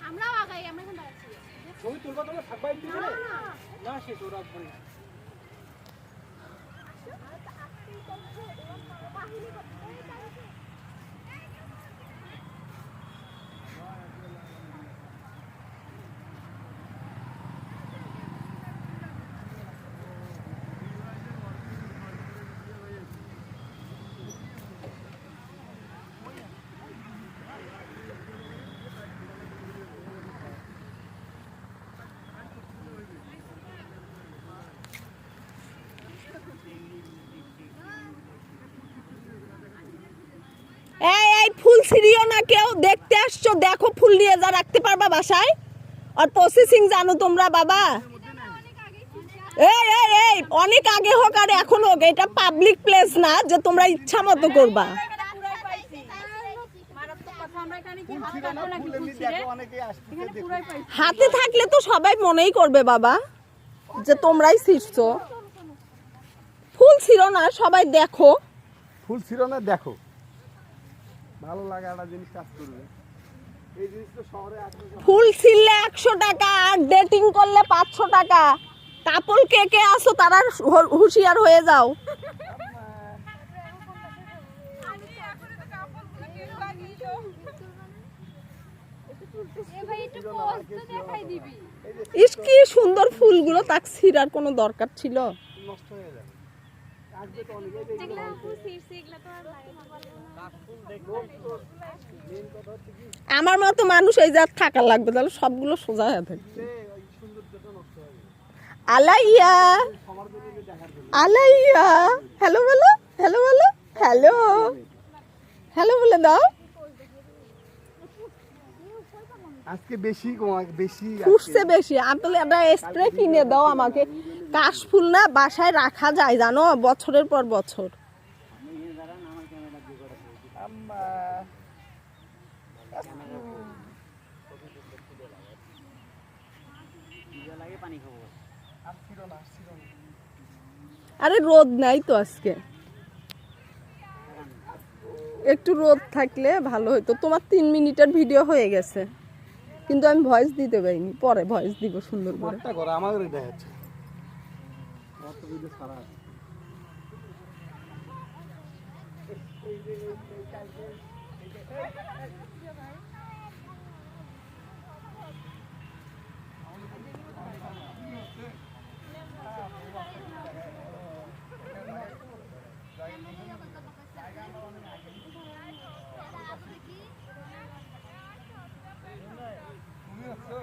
আমরাও আগাই আমরা এখন দাঁড়াচ্ছি ছবি তুলবা তোমরা থাকবা একটু করে না সে তো রাখব এই এই ফুল ছিঁড়িও না কেউ, দেখতে আসছো, দেখো ফুল নিয়ে যা, রাখতে পারবা বাসায়? আর প্রসেসিং জানো তোমরা, বাবা? এই এই এই, অনেক আগে হোক আর এখন হোক, এটা পাবলিক প্লেস না, যে তোমরা ইচ্ছা মতো করবা। হাতে থাকলে তো সবাই মনেই করবে, বাবা, যে তোমরাই ছিঁড়ছো। ফুল ছিঁড়ো না, সবাই দেখো। ফুল ছিল না, দেখো। ভালো লাগে একটা জিনিস কাজ করবে। এই জিনিস তো শহরে ফুল ছিললে একশো টাকা আর ডেটিং করলে পাঁচশো টাকা। কাপড় কে কে আসো তারা হুঁশিয়ার হয়ে যাও। ইস কি সুন্দর ফুলগুলো তাক ছিঁড়ার কোনো দরকার ছিল? নষ্ট হয়ে আমার মতো মানুষ এই যা থাকা লাগবে, তাহলে সবগুলো সোজা হয়ে থাকবে। আলাইয়া আলাইয়া, হ্যালো বলো হ্যালো বলো, হ্যালো হ্যালো বলে দাও। আজকে বেশি বেশি ফুটছে বেশি। আপনি একটা স্প্রে কিনে দাও আমাকে। কাশফুল না বাসায় রাখা যায় জানো? বছরের পর বছর। আরে রোদ নাই তো আজকে। একটু রোদ থাকলে ভালো হতো তোমার তিন মিনিটের ভিডিও হয়ে গেছে। কিন্তু আমি ভয়েস দিতে পারিনি। পরে ভয়েস দিব সুন্দর করে। Thank you.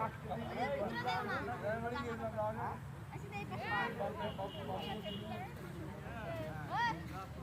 哎觉得不